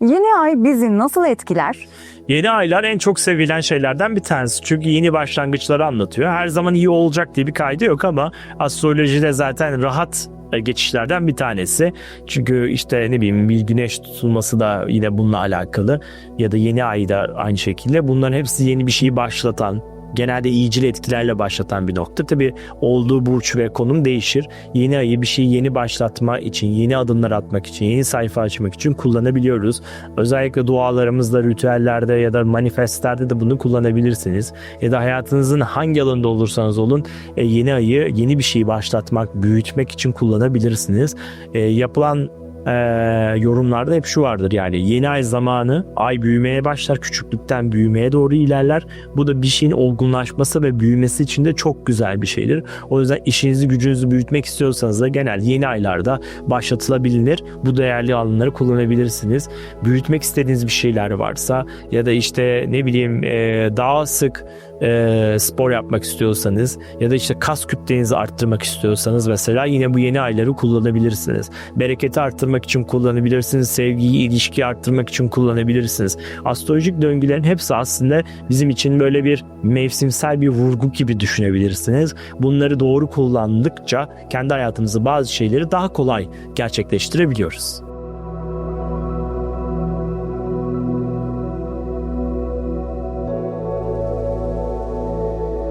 Yeni ay bizi nasıl etkiler? Yeni aylar en çok sevilen şeylerden bir tanesi. Çünkü yeni başlangıçları anlatıyor. Her zaman iyi olacak diye bir kaydı yok ama astrolojide zaten rahat e, geçişlerden bir tanesi. Çünkü işte ne bileyim bir güneş tutulması da yine bununla alakalı ya da yeni ay da aynı şekilde. Bunların hepsi yeni bir şeyi başlatan, genelde iyicil etkilerle başlatan bir nokta. Tabii olduğu burç ve konum değişir. Yeni ayı bir şeyi yeni başlatma için, yeni adımlar atmak için, yeni sayfa açmak için kullanabiliyoruz. Özellikle dualarımızda, ritüellerde ya da manifestlerde de bunu kullanabilirsiniz. Ya da hayatınızın hangi alanında olursanız olun e, yeni ayı yeni bir şeyi başlatmak, büyütmek için kullanabilirsiniz. E, yapılan e, yorumlarda hep şu vardır yani yeni ay zamanı ay büyümeye başlar küçüklükten büyümeye doğru ilerler. Bu da bir şeyin olgunlaşması ve büyümesi için de çok güzel bir şeydir. O yüzden işinizi gücünüzü büyütmek istiyorsanız da genel yeni aylarda başlatılabilir. Bu değerli alanları kullanabilirsiniz. Büyütmek istediğiniz bir şeyler varsa ya da işte ne bileyim e, daha sık e, spor yapmak istiyorsanız ya da işte kas kütlenizi arttırmak istiyorsanız mesela yine bu yeni ayları kullanabilirsiniz. Bereketi arttırmak için kullanabilirsiniz. Sevgiyi, ilişkiyi arttırmak için kullanabilirsiniz. Astrolojik döngülerin hepsi aslında bizim için böyle bir mevsimsel bir vurgu gibi düşünebilirsiniz. Bunları doğru kullandıkça kendi hayatımızda bazı şeyleri daha kolay gerçekleştirebiliyoruz.